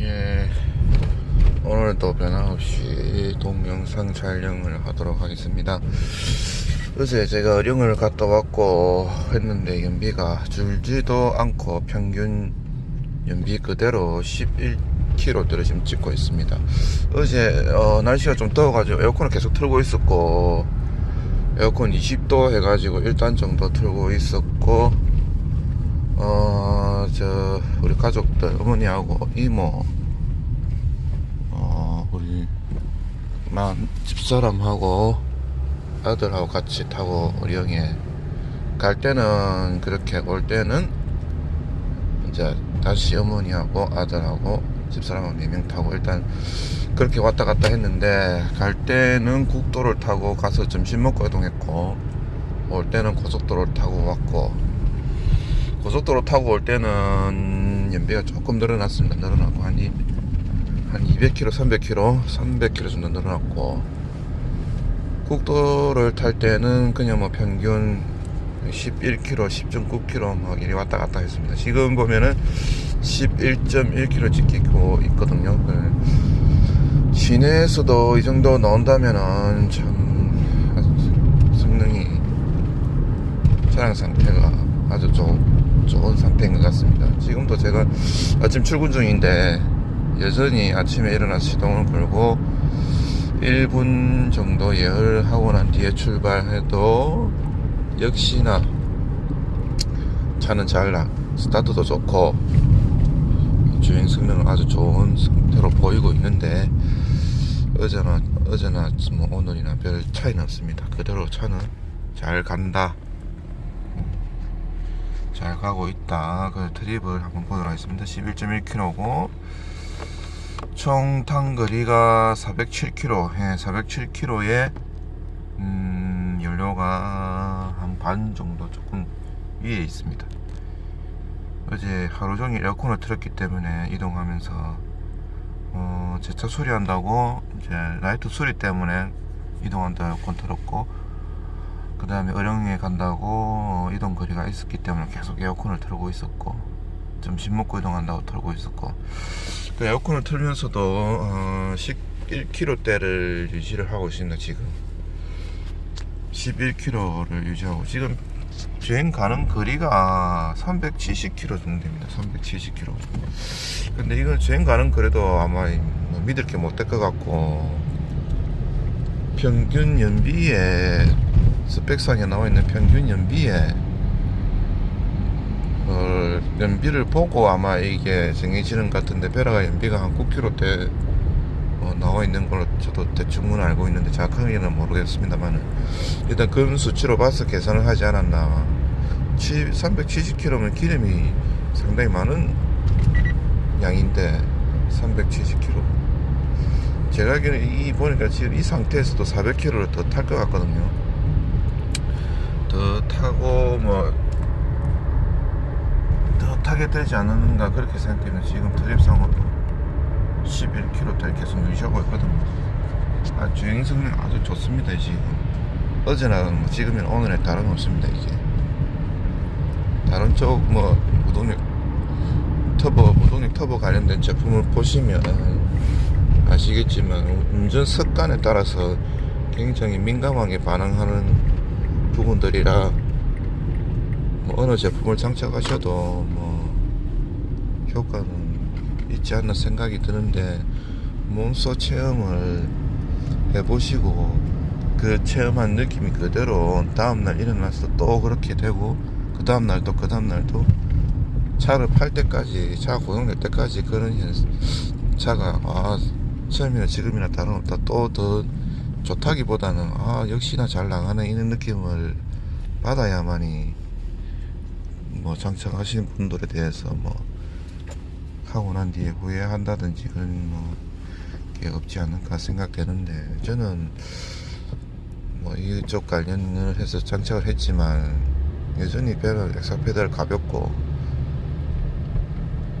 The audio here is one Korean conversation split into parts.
예, 오늘도 변함없이 동영상 촬영을 하도록 하겠습니다. 어제 제가 어령을 갔다 왔고 했는데 연비가 줄지도 않고 평균 연비 그대로 11km대로 지금 찍고 있습니다. 어제 어, 날씨가 좀 더워가지고 에어컨을 계속 틀고 있었고 에어컨 20도 해가지고 1단 정도 틀고 있었고 어, 저, 우리 가족들, 어머니하고 이모, 어, 우리, 만, 집사람하고 아들하고 같이 타고 어령에 갈 때는 그렇게 올 때는 이제 다시 어머니하고 아들하고 집사람하고 네 명 타고 일단 그렇게 왔다 갔다 했는데 갈 때는 국도를 타고 가서 점심 먹고 이동했고 올 때는 고속도로를 타고 왔고 고속도로 타고 올 때는 연비가 조금 늘어났습니다. 늘어나고 한, 이, 한 200km, 300km, 300km 정도 늘어났고 국도를 탈 때는 그냥 뭐 평균 11km, 10.9km 막 이리 왔다 갔다 했습니다. 지금 보면은 11.1km 찍히고 있거든요. 그 시내에서도 이 정도 나온다면은 참 성능이 차량 상태가 아주 좋, 좋은 상태인 것 같습니다. 지금도 제가 아침 출근 중인데 여전히 아침에 일어나서 시동을 걸고 1분 정도 예열하고 난 뒤에 출발해도 역시나 차는 잘 나, 스타트도 좋고 주행 성능은 아주 좋은 상태로 보이고 있는데 어제나 어제나 뭐 오늘이나 별 차이는 없습니다. 그대로 차는 잘 간다. 잘 가고 있다. 그 트립을 한번 보도록 하겠습니다. 11.1km고 총 탕거리가 407km. 예, 407km에 음, 연료가 한 반 정도 조금 위에 있습니다. 어제 하루 종일 에어컨을 틀었기 때문에 이동하면서 어, 제차 수리한다고 이제 라이트 수리 때문에 이동한다 에어컨 틀었고 그 다음에 어령에 간다고 어, 이동 거리가 있었기 때문에 계속 에어컨을 틀고 있었고 점심 먹고 이동한다고 틀고 있었고 그 에어컨을 틀면서도 어, 11km대를 유지를 하고 있습니다 지금. 11km를 유지하고 지금 주행 가는 거리가 370km 정도 됩니다 370km 근데 이건 주행 가는 거리도 아마 뭐 믿을 게 못 될 것 같고 평균 연비에 스펙상에 나와 있는 평균 연비에 어, 연비를 보고 아마 이게 정해지는 것 같은데 베라가 연비가 한 9km대 어, 나와 있는 걸로 저도 대충은 알고 있는데 정확하게는 모르겠습니다만 일단 그 수치로 봐서 계산을 하지 않았나. 370km면 기름이 상당히 많은 양인데 370km 제가 알기로는 이 보니까 지금 이 상태에서도 400km를 더 탈 것 같거든요 더 타고 뭐 더 타게 되지 않는가 그렇게 생각되면 지금 트립상으로 11km대 계속 유지하고 있거든요. 아, 주행 성능 아주 좋습니다 지금 어제나 뭐 지금이나 오늘에 다름없습니다 이게 다른 쪽 뭐 무동력 터보 무동력 터보 관련된 제품을 보시면 아시겠지만 운전 습관에 따라서 굉장히 민감하게 반응하는 부분들이라 뭐 어느 제품을 장착하셔도 뭐 효과는 있지 않나 생각이 드는데 몸소 체험을 해보시고 그 체험한 느낌이 그대로 다음날 일어나서 또 그렇게 되고 그 다음날 또그 다음날 또 차를 팔 때까지 차 고정될 때까지 그런 현- 차가 아 처음이나 지금이나 다름없다 또 더 좋다기보다는 아 역시나 잘 나가네 이런 느낌을 받아야만이 뭐 장착하시는 분들에 대해서 뭐 하고 난 뒤에 후회한다든지 그런 뭐게 없지 않을까 생각되는데 저는 뭐 이쪽 관련을 해서 장착을 했지만 여전히 배럴 엑사 페달 가볍고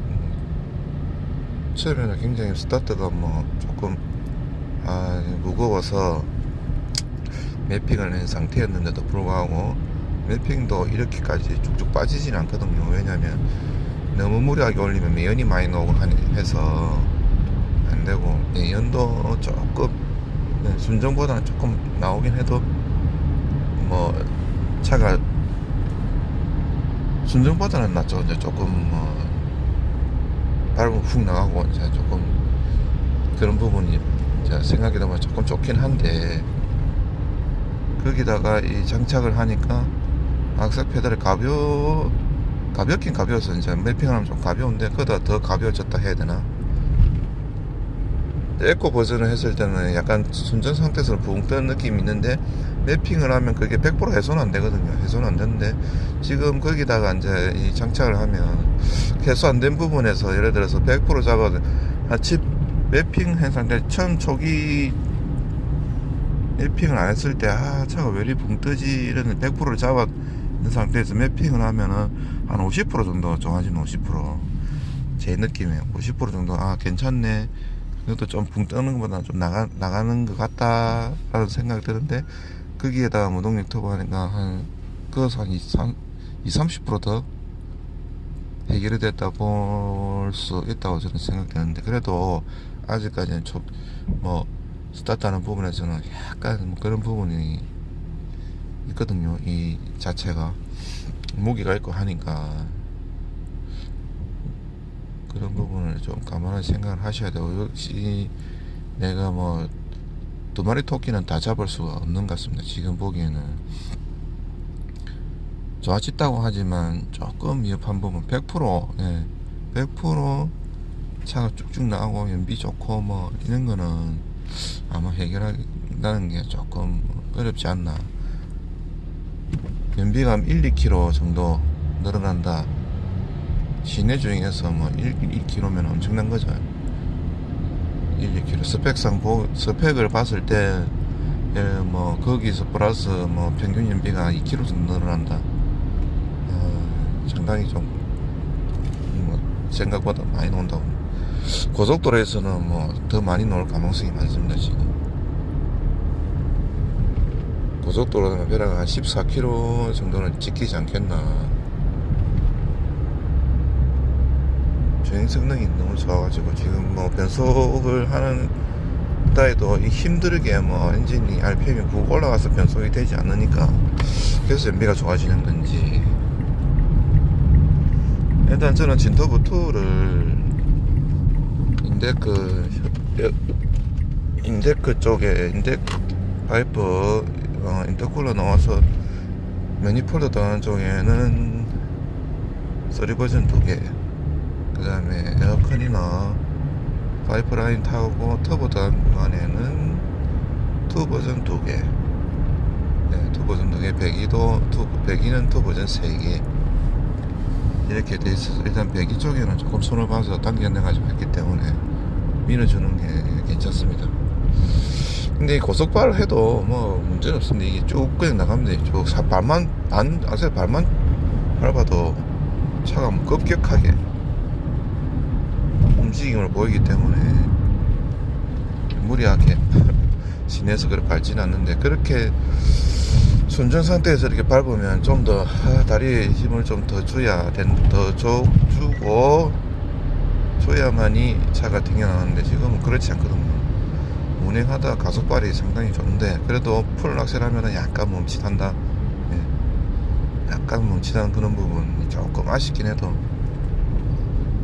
음, 처음에는 굉장히 스타트가 뭐 조금 아 무거워서 매핑을 한 상태였는데도 불구하고 매핑도 이렇게까지 쭉쭉 빠지진 않거든요. 왜냐면 너무 무리하게 올리면 매연이 많이 나오고 해서 안 되고 매연도 조금 네, 순정보다는 조금 나오긴 해도 뭐 차가 순정보다는 낫죠. 이제 조금 뭐 밟으면 훅 나가고 이제 조금 그런 부분이 생각이 너무 조금 좋긴 한데 거기다가 이 장착을 하니까 악셀 페달이 가벼 가볍긴 가벼워서 이제 맵핑하면 좀 가벼운데 그보다 더 가벼워졌다 해야 되나? 에코 버전을 했을 때는 약간 순전 상태에서 붕 뜬 느낌이 있는데 맵핑을 하면 그게 100% 해소는 안 되거든요. 해소는 안 되는데 지금 거기다가 이제 이 장착을 하면 해소 안 된 부분에서 예를 들어서 100% 잡아도 한10 맵핑 행사인데 처음 초기 맵핑을 안 했을 때 아 차가 왜 이리 붕 뜨지 이런 100%를 잡았는 상태에서 맵핑을 하면은 한 50% 정도 정하시는 50%제 느낌에 50% 정도 아 괜찮네. 이것도 좀 붕 뜨는 것보다 좀 나가, 나가는 것 같다 라는 생각이 드는데 거기에다가 무동력 터보 하니까 한 그것 한 20, 30%더 해결이 됐다 볼 수 있다고 저는 생각되는데 그래도 아직까지는 좀뭐 스타트하는 부분에서는 약간 뭐 그런 부분이 있거든요. 이 자체가. 무기가 있고 하니까. 그런 부분을 좀 감안해 생각을 하셔야 되고 역시 내가 뭐 두 마리 토끼는 다 잡을 수가 없는 것 같습니다. 지금 보기에는. 좋아졌다고 하지만 조금 위협한 부분 100% 예, 100% 차가 쭉쭉 나오고 연비 좋고 뭐 이런 거는 아마 해결한다는 게 조금 어렵지 않나. 연비가 1, 2km 정도 늘어난다. 시내 중에서 뭐 1, 2km면 엄청난 거죠. 1, 2km 스펙상 보, 스펙을 봤을 때 예, 뭐 거기서 플러스 뭐 평균 연비가 2km 정도 늘어난다. 어, 상당히 좀뭐 생각보다 많이 나온다고 고속도로에서는 뭐 더 많이 나올 가능성이 많습니다 지금. 고속도로는 배라가 한 14km 정도는 지키지 않겠나. 주행 성능이 너무 좋아가지고 지금 뭐 변속을 하는 따에도 이 힘들게 뭐 엔진이 RPM이 푹 올라가서 변속이 되지 않으니까 그래서 연비가 좋아지는 건지. 일단 저는 진터브 2를 인데크 인데크 쪽에 인데크 파이프 어, 인터쿨러 나와서 매니폴더 다는 쪽에는 3버전 2개. 그 다음에 에어컨이나 파이프라인 타고 터보 단 구간에는 2버전 2개. 네, 2버전 2개. 배기도 2, 배기는 2버전 3개. 이렇게 돼 있어서 일단 배기 쪽에는 조금 손을 봐서 당겨내 가지고 했기 때문에 밀어주는 게 괜찮습니다. 근데 이 고속발을 해도 뭐 문제는 없습니다. 이게 쭉 그냥 나가면 되죠 사- 발만 반 아세 발만 밟아도 차가 뭐 급격하게 움직임을 보이기 때문에 무리하게 시내에서 그렇게 밟지는 않는데 그렇게 순정 상태에서 이렇게 밟으면 좀 더 다리에 힘을 좀 더 줘야 된, 더 줘, 주고 줘야만이 차가 튕겨나가는데 지금은 그렇지 않거든요. 운행하다 가속발이 상당히 좋은데 그래도 풀 악셀 하면은 약간 멈칫한다? 예. 약간 멈칫한 그런 부분이 조금 아쉽긴 해도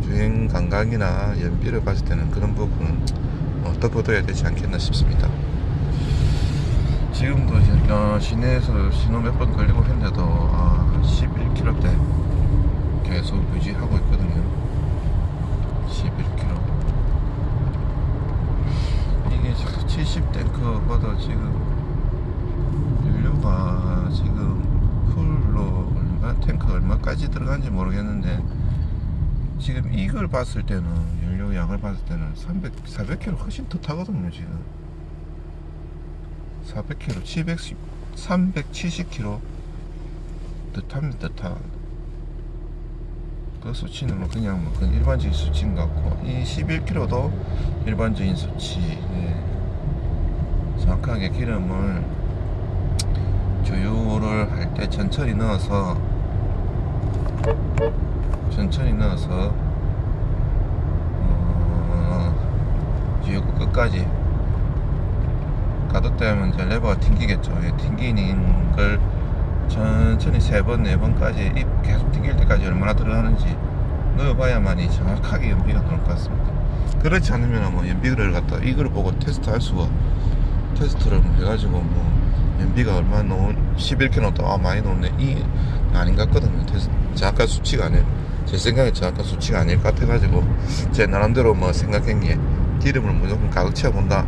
주행 감각이나 연비를 봤을 때는 그런 부분은 어, 덮어둬야 되지 않겠나 싶습니다. 지금도 어, 시내에서 신호 몇 번 걸리고 했는데도 아, 11km대 계속 유지하고 있거든요 11km 이게 70탱크보다 지금 연료가 지금 풀로 얼마 탱크 얼마까지 들어간지 모르겠는데 지금 이걸 봤을 때는 연료 양을 봤을 때는 300, 400km 훨씬 더 타거든요 지금 400km, 710, 370km 더 탑니다 타. 그 수치는 뭐 그냥 뭐 그냥 일반적인 수치인 것 같고 이 11km도 일반적인 수치. 예. 정확하게 기름을 주유를 할 때 천천히 넣어서 천천히 넣어서 어, 지우고 끝까지 가득되면 이제 레버가 튕기겠죠. 예, 튕기는 걸 천천히 세 번, 네 번까지 입 계속 튕길 때까지 얼마나 들어가는지 넣어봐야만이 정확하게 연비가 나올 것 같습니다. 그렇지 않으면 뭐 연비를 갖다 이걸 보고 테스트 할 수가 테스트를 뭐 해가지고 뭐 연비가 얼마 나온 11km 나왔다 아 많이 나오네 이 아닌 것 같거든요 테스트 정확한 수치가 아니에요 제 생각에 정확한 수치가 아닐 것 같아가지고 제 나름대로 뭐 생각한 게 기름을 무조건 가득 채워본다.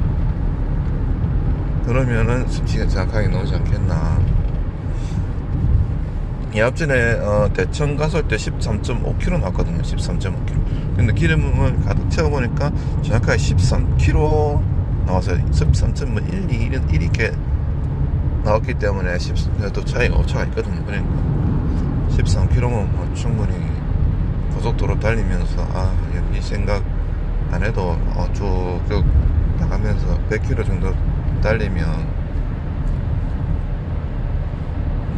그러면은 수치가 정확하게 나오지 않겠나. 이 앞전에 어, 대천 갔을 때 13.5km 나왔거든요. 13.5km 근데 기름을 가득 채워보니까 정확하게 13km 나와서 13.1, 2, 1 이렇게 나왔기 때문에 10, 그래도 차이가 오차가 있거든요. 그러니까 13km면 뭐 충분히 고속도로 달리면서 아, 이 생각 안 해도 어, 쭉쭉 나가면서 100km 정도 달리면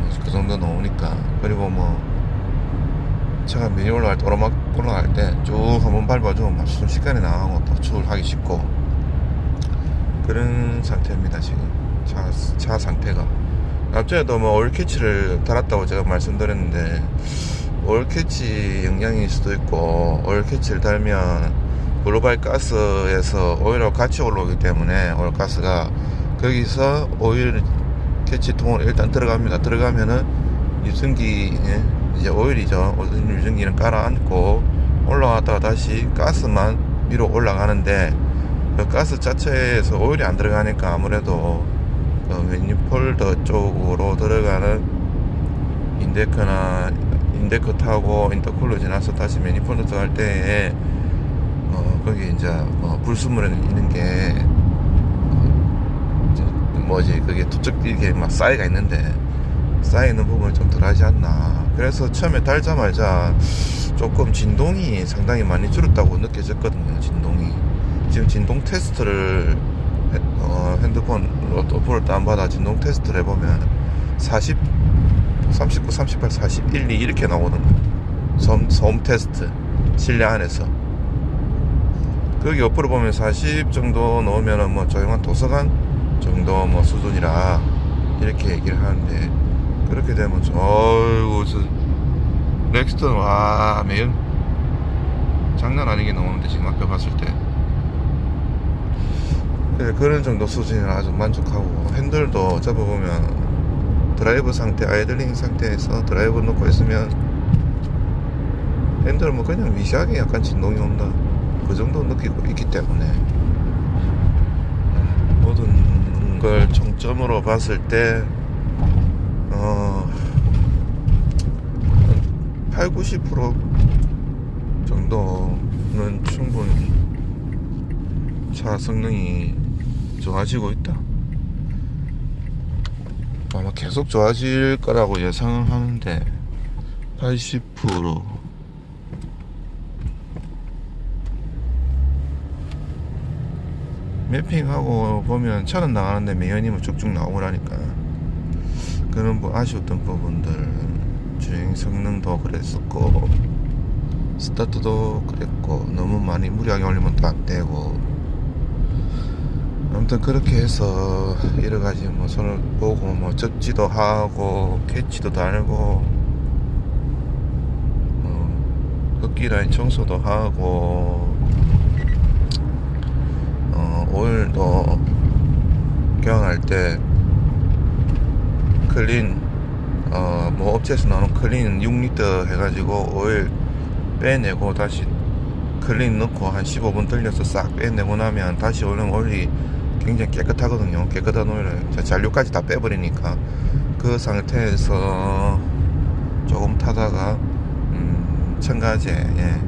뭐그 정도 나오니까. 그리고 뭐 차가 미니 올라갈 때 오르막 올라갈 때 쭉 한번 밟아주면 막 순식간에 나가고 또 출하기 쉽고 그런 상태입니다 지금. 차, 차 상태가. 앞전에도 뭐 올캐치를 달았다고 제가 말씀드렸는데 올캐치 영향일 수도 있고 올캐치를 달면 글로벌 가스에서 오일하고 같이 올라오기 때문에 오일 가스가 거기서 오일 캐치통으로 일단 들어갑니다. 들어가면은 유증기 예, 이제 오일이죠. 오일 유증기는 깔아앉고 올라갔다가 다시 가스만 위로 올라가는데 그 가스 자체에서 오일이 안 들어가니까 아무래도 그 매니폴더 쪽으로 들어가는 인데크나 인데크 타고 인터쿨러 지나서 다시 매니폴더 들어갈 때에 어 거기 이제 뭐 불순물이 있는 게 어, 저 뭐지? 그게 두쪽 이게 막 쌓이가 있는데 쌓이는 부분을 좀 덜하지 않나. 그래서 처음에 달자마자 조금 진동이 상당히 많이 줄었다고 느껴졌거든요 진동이. 지금 진동 테스트를 헤- 어, 핸드폰으로 어플을 다운받아 진동 테스트를 해보면 40 39 38 41 2 이렇게 나오는 섬, 섬 테스트. 실내 안에서. 거기 어플을 보면 40 정도 넣으면은 뭐 조용한 도서관 정도 뭐 수준이라 이렇게 얘기를 하는데 그렇게 되면 저 어이구 저 렉스턴 와 매연 장난 아니게 나오는데 지금 앞에 봤을 때. 그래, 그런 정도 수준이라 아주 만족하고 핸들도 잡아보면 드라이브 상태 아이들링 상태에서 드라이브 놓고 있으면 핸들 뭐 그냥 미시하게 약간 진동이 온다 그 정도 느끼고 있기 때문에 모든 걸 총점으로 봤을 때 어, 8, 90% 정도는 충분히 차 성능이 좋아지고 있다. 아마 계속 좋아질 거라고 예상을 하는데 80% 매핑하고 보면 차는 나가는데 매연이면 쭉쭉 나오라니까. 그런 뭐 아쉬웠던 부분들. 주행 성능도 그랬었고 스타트도 그랬고 너무 많이 무리하게 올리면 또 안 되고 아무튼 그렇게 해서 여러 가지 뭐 손을 보고 뭐 접지도 하고 캐치도 달고 뭐 흡기 라인 청소도 하고 어 오일도 경할 때 클린 어 뭐 업체에서 나오는 클린 6리터 해가지고 오일 빼내고 다시 클린 넣고 한 15분 돌려서 싹 빼내고 나면 다시 올리면 오일이 굉장히 깨끗하거든요. 깨끗한 오일을. 자, 잔류까지 다 빼버리니까 그 상태에서 조금 타다가 음, 첨가제 예.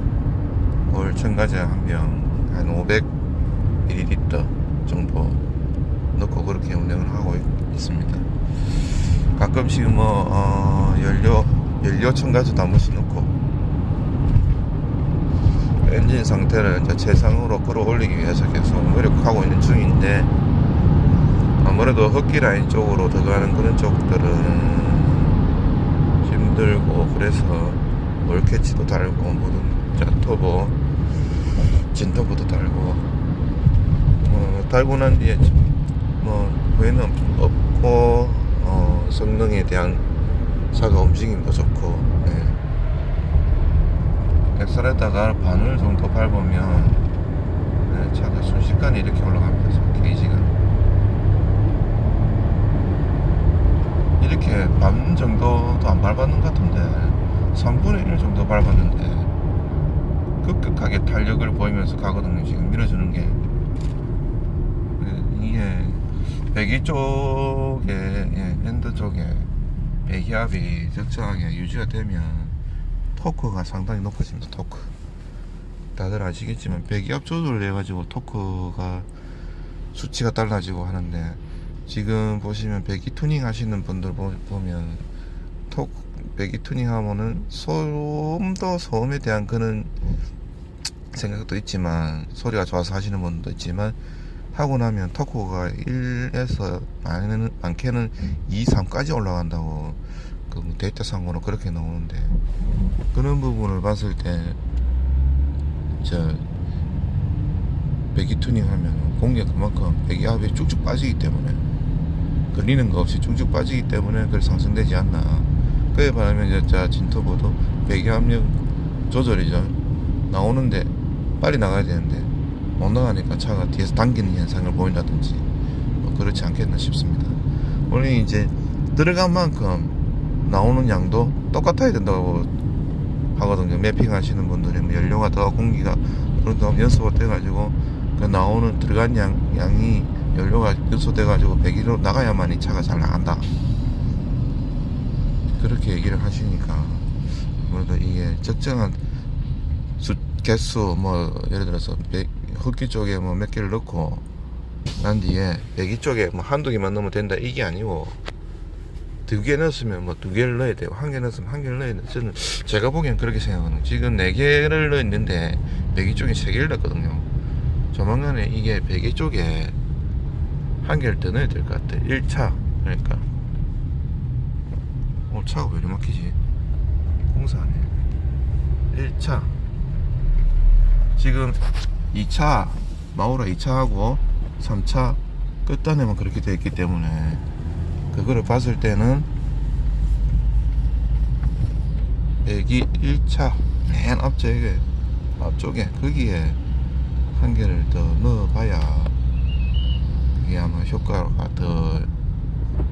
오일 첨가제 한 병 한 500ml 정도 넣고 그렇게 운행을 하고 있, 있습니다. 가끔씩 뭐 어, 연료 연료 첨가제도 한 번씩 넣고 엔진 상태를 이제 최상으로 끌어올리기 위해서 계속 노력하고 있는 중인데 아무래도 흡기 라인 쪽으로 들어가는 그런 쪽들은 힘들고 그래서 올캐치도 달고 뭐든 자 터보 진터보도 달고 어, 달고 난 뒤에 뭐 후회는 없- 없고 어, 성능에 대한 차가 움직임도 좋고 예. 엑셀에다가 반을 정도 밟으면 예, 차가 순식간에 이렇게 올라갑니다 지금 게이지가. 이렇게 반 정도도 안 밟았는 것 같은데 3분의 1 정도 밟았는데 급격하게 탄력을 보이면서 가거든요 지금 밀어주는 게. 예, 이게 배기 쪽에 예, 핸드 쪽에 배기압이 적정하게 유지가 되면 토크가 상당히 높아집니다 토크. 다들 아시겠지만 배기압 조절을 해가지고 토크가 수치가 달라지고 하는데 지금 보시면 배기 투닝 하시는 분들 보- 보면 토크 배기 투닝 하면은 소음도 소음에 대한 그런 생각도 있지만 소리가 좋아서 하시는 분도 있지만 하고 나면 토크가 1에서 많은, 많게는 2, 3까지 올라간다고 그뭐 데이터 상으로 그렇게 나오는데 그런 부분을 봤을 때저 배기 투닝 하면 공기가 그만큼 배기압이 쭉쭉 빠지기 때문에 걸리는 거 없이 쭉쭉 빠지기 때문에 그걸 상승되지 않나. 그에 반하면 진터보도 배기압력 조절이죠. 나오는데 빨리 나가야 되는데 못 나가니까 차가 뒤에서 당기는 현상을 보인다든지 뭐 그렇지 않겠나 싶습니다. 원래 이제 들어간 만큼 나오는 양도 똑같아야 된다고 하거든요. 매핑 하시는 분들이 뭐 연료가 더 공기가 정도 연소가 돼가지고 그 나오는 들어간 양, 양이 연료가 연소돼가지고 배기로 나가야만 이 차가 잘 나간다. 그렇게 얘기를 하시니까 아무래도 이게 적정한 수, 개수 뭐 예를 들어서 배, 흡기 쪽에 뭐 몇 개를 넣고 난 뒤에 배기 쪽에 뭐 한두 개만 넣으면 된다. 이게 아니고 두 개 넣었으면 뭐 두 개를 넣어야 되고 한 개 넣었으면 한 개를 넣어야 돼 저는 제가 보기엔 그렇게 생각하는 지금 네 개를 넣었는데 배기 쪽에 세 개를 넣었거든요. 조만간에 이게 배기 쪽에 한 개를 더 넣어야 될 것 같아 1차. 그러니까. 오늘 차가 왜 이리 막히지? 공사하네. 1차. 지금 2차 마우라 2차하고 3차 끝단에만 그렇게 되어 있기 때문에 그거를 봤을 때는 배기 1차 맨 앞쪽에 앞쪽에 거기에 한 개를 더 넣어봐야 이게 아마 효과가 더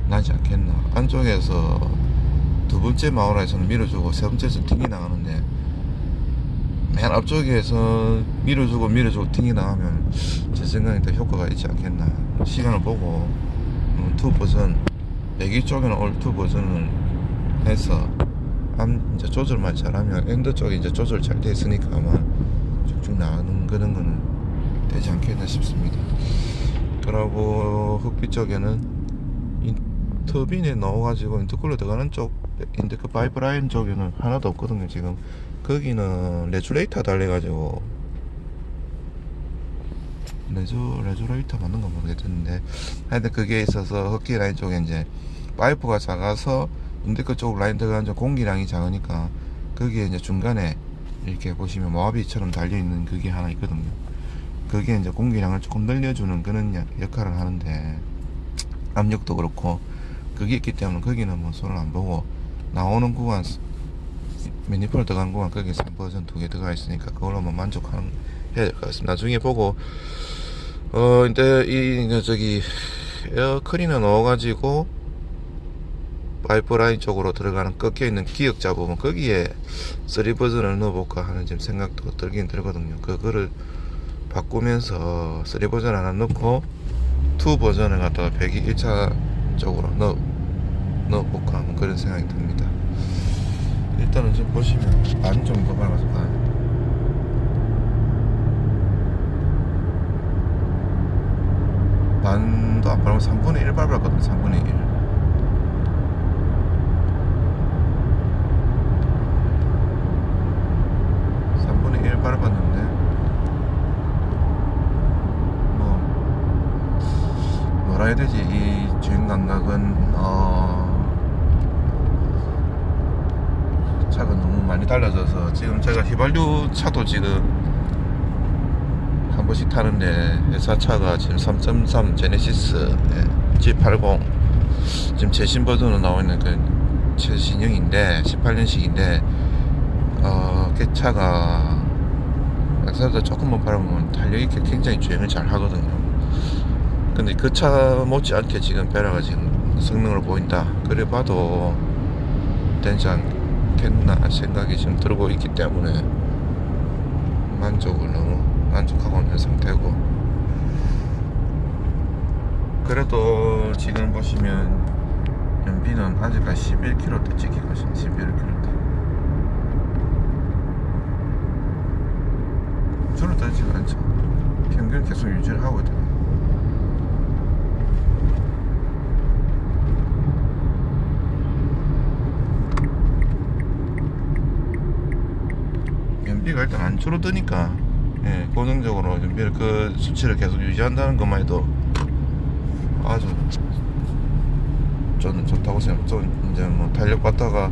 나지 않겠나. 안쪽에서 두 번째 마우라에서는 밀어주고 세 번째에서 튕기 나가는데 맨 앞쪽에서 밀어주고 밀어주고 튕기 나가면 제 생각에 더 효과가 있지 않겠나. 시간을 보고 음, 투 버전 배기 쪽에는 올투 버전을 해서 암 이제 조절만 잘하면 엔드 쪽에 이제 조절 잘 돼 있으니까 아마 쭉쭉 나가는 그런 거는 되지 않겠나 싶습니다. 그러고 흑빛 쪽에는 이 터빈에 넣어가지고 인터쿨러 들어가는 쪽 인터크 파이프라인 쪽에는 하나도 없거든요 지금 거기는 레주레이터 달려가지고 레주 레주레이터 맞는 건 모르겠는데 하여튼 그게 있어서 흡기 라인 쪽에 이제 파이프가 작아서 인데크 쪽 라인 들어가는 쪽 공기량이 작으니까 거기에 이제 중간에 이렇게 보시면 모아비처럼 달려 있는 그게 하나 있거든요. 그게 이제 공기량을 조금 늘려주는 그런 역- 역할을 하는데 압력도 그렇고 그게 있기 때문에 거기는 뭐 손을 안 보고 나오는 구간 매니폴 들어간 구간 거기 3버전 두개 들어가 있으니까 그걸로만 만족하는 해야 될 것 같습니다. 나중에 보고 어 이제 이 저기 에어 클리너 넣어가지고 파이프라인 쪽으로 들어가는 꺾여 있는 기역자 부분 거기에 3 버전을 넣어볼까 하는 지금 생각도 들긴 들거든요. 그거를 바꾸면서 3 버전 하나 넣고 2 버전을 갖다가 101차 쪽으로 넣어 넣어볼까 하는 그런 생각이 듭니다. 일단은 지금 보시면 반 정도 밟아서 가요. 반도 안 밟으면 3분의 1 밟았거든요. 3분의 1. 삼분의 1 밟았는데 뭐 뭐라 해야 되지 이 주행 감각은 어 차가 너무 많이 달라져서 지금 제가 휘발유 차도 지금 한 번씩 타는데 회사 차가 지금 3.3 제네시스 예, G80 지금 최신 버전으로 나와 있는 그 최신형인데 18년식인데 어, 그 차가 회사도 조금만 바라보면 달려있게 굉장히 주행을 잘 하거든요. 근데 그 차 못지않게 지금 베라가 지금 성능을 보인다. 그래 봐도 되지 않겠나 생각이 지금 들고 있기 때문에 만족을 너무 만족하고 있는 상태고. 그래도 지금 보시면 연비는 아직까지 11km대 찍히고 있습니다. 11km대 줄어들지가 않죠. 평균 계속 유지를 하고 있다. 연비가 일단 안 줄어드니까 예, 고정적으로 연비를 그 수치를 계속 유지한다는 것만 해도 아주 저는 좋다고 생각. 좀 이제 뭐 달력 봤다가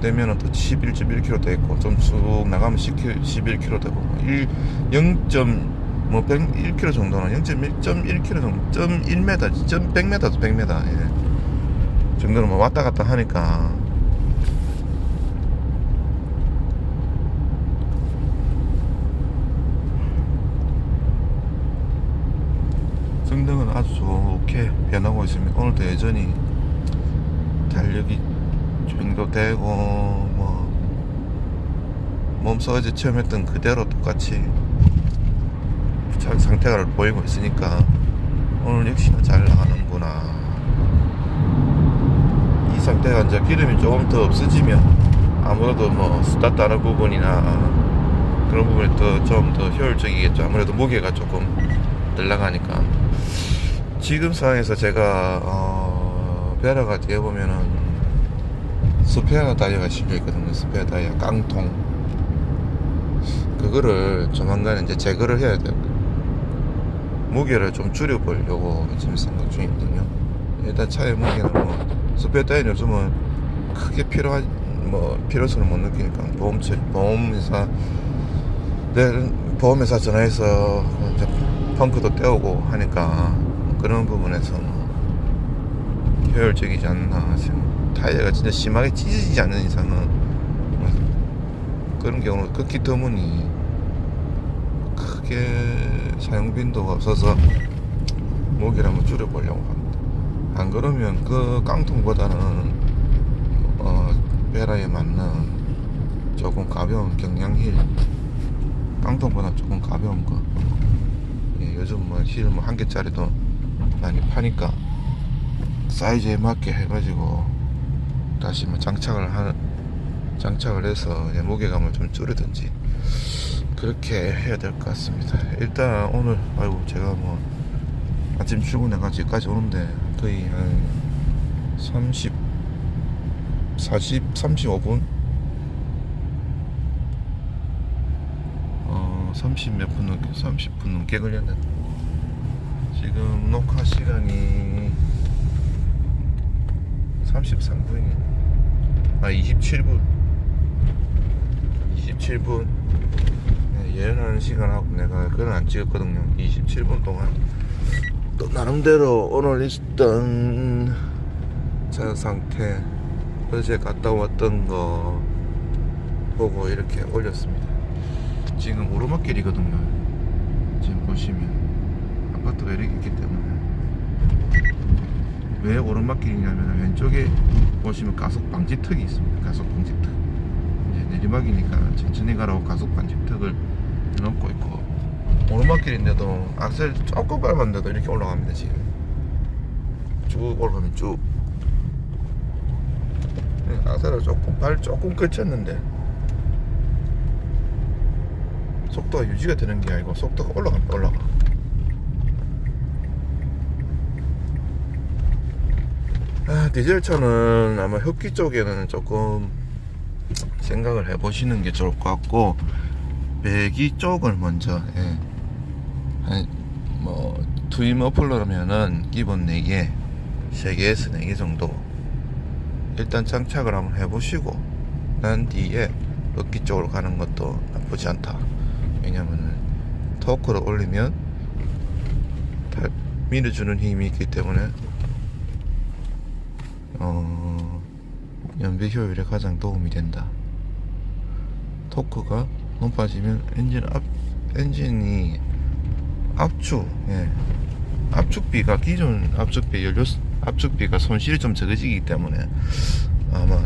되면은 또 11.1km 돼 있고 좀쭉 나가면 10km, 11km 되고 1 0.뭐 1km 정도는 0.1.1km 정도, 0.1m, 100m도 100m 예. 정도는 뭐 왔다 갔다 하니까 성능은 아주 좋게 변하고 있습니다. 오늘도 여전히 달력이 주행도 되고 뭐 몸소 어제 처음 했던 그대로 똑같이 차 상태가 보이고 있으니까 오늘 역시나 잘 나가는구나. 이 상태가 이제 기름이 조금 더 없어지면 아무래도 뭐 스타트하는 부분이나 그런 부분이 더 좀 더 효율적이겠죠. 아무래도 무게가 조금 늘나가니까. 지금 상황에서 제가 어, 베라가 뒤에 보면은 스페어 다이어가 실려 있거든요. 스페어 다이어 깡통. 그거를 조만간 이제 제거를 해야 돼요. 무게를 좀 줄여보려고 지금 생각 중이거든요. 일단 차의 무게는 뭐 스페어 다이어 요즘은 크게 필요한 뭐 필요성을 못 느끼니까 보험 처 보험회사 내 보험회사 전화해서 펑크도 떼오고 하니까 그런 부분에서 뭐 효율적이지 않나 지금 타이어가 진짜 심하게 찢어지지 않는 이상은 뭐 그런 경우는 극히 드무니 크게 사용 빈도가 없어서 무게를 한번 줄여보려고 합니다. 안 그러면 그 깡통보다는 어 베라에 맞는 조금 가벼운 경량힐 깡통보다 조금 가벼운 거. 예, 요즘 뭐 힐 뭐 한 개짜리도 많이 파니까 사이즈에 맞게 해가지고 다시 뭐 장착을 하 장착을 해서 무게감을 좀 줄이든지 그렇게 해야 될 것 같습니다. 일단 오늘 아이고 제가 뭐 아침 출근해가지고 여기까지 오는데 거의 한 30, 40, 35분 어, 30 몇 분 넘게 30분 넘게 걸렸네. 지금 녹화 시간이 33분이 아 27분. 27분. 네, 예언하는 시간하고 내가 그걸 안 찍었거든요. 27분 동안. 또 나름대로 오늘 있던 차 상태 어제 갔다 왔던 거 보고 이렇게 올렸습니다. 지금 오르막길이거든요. 지금 보시면 아파트가 이렇게 있기 때문에 왜 오르막길이냐면 왼쪽에 보시면 가속 방지턱이 있습니다. 가속 방지턱. 이제 내리막이니까 천천히 가라고 가속 방지턱을 놓고 있고 오르막길인데도 악셀 조금 밟았는데도 이렇게 올라갑니다 지금. 쭉 올라가면 쭉. 네, 악셀을 조금 발 조금 걸쳤는데 속도가 유지가 되는 게 아니고 속도가 올라갑니다 올라가. 아, 디젤차는 아마 흡기 쪽에는 조금 생각을 해보시는 게 좋을 것 같고 배기 쪽을 먼저 예. 한, 뭐 트윈 머플러라면은 기본 4개 3개에서 4개 정도 일단 장착을 한번 해보시고 난 뒤에 어깨 쪽으로 가는 것도 나쁘지 않다. 왜냐면은 토크를 올리면 다 밀어주는 힘이 있기 때문에 어, 연비 효율에 가장 도움이 된다. 토크가 높아지면 엔진 앞 엔진이 압축 예. 압축비가 기존 압축비 연료 압축비가 손실이 좀 적어지기 때문에 아마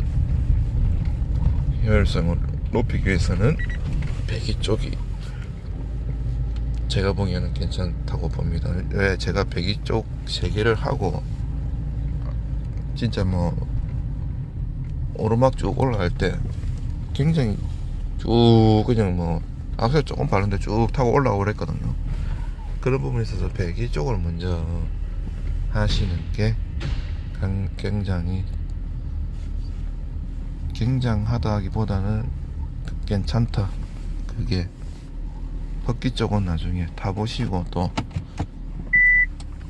효율성을 높이기 위해서는 배기 쪽이 제가 보기에는 괜찮다고 봅니다. 왜 제가 배기 쪽세 개를 하고 진짜 뭐 오르막 쭉 올라갈 때 굉장히 쭉 그냥 뭐 악셀 조금 바른데 쭉 타고 올라오고 그랬거든요. 그런 부분에 있어서 배기 쪽을 먼저 하시는 게 강- 굉장히 굉장하다 하기보다는 괜찮다. 그게 헛기 쪽은 나중에 타보시고 또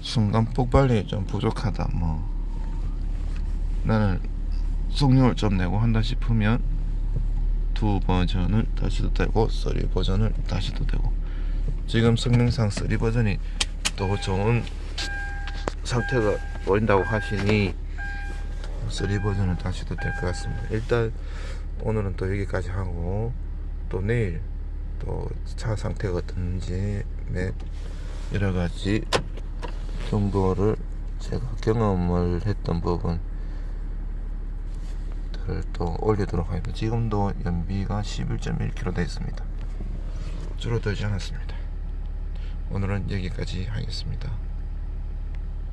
순간 폭발력이 좀 부족하다. 뭐 나는 속력을 좀 내고 한다 싶으면 두 버전을 다시도 되고 쓰리 버전을 다시도 되고 지금 성능상 쓰리 버전이 더 좋은 상태가 보인다고 하시니 3 버전을 다시도 될 것 같습니다. 일단 오늘은 또 여기까지 하고 또 내일 또 차 상태가 어떤지 몇 여러 가지 정보를 제가 경험을 했던 부분들을 또 올리도록 하겠습니다. 지금도 연비가 11.1km 되어 있습니다. 줄어들지 않았습니다. 오늘은 여기까지 하겠습니다.